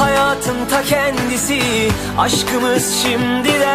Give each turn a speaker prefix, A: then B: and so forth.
A: hayatın ta kendisi. Aşkımız şimdiden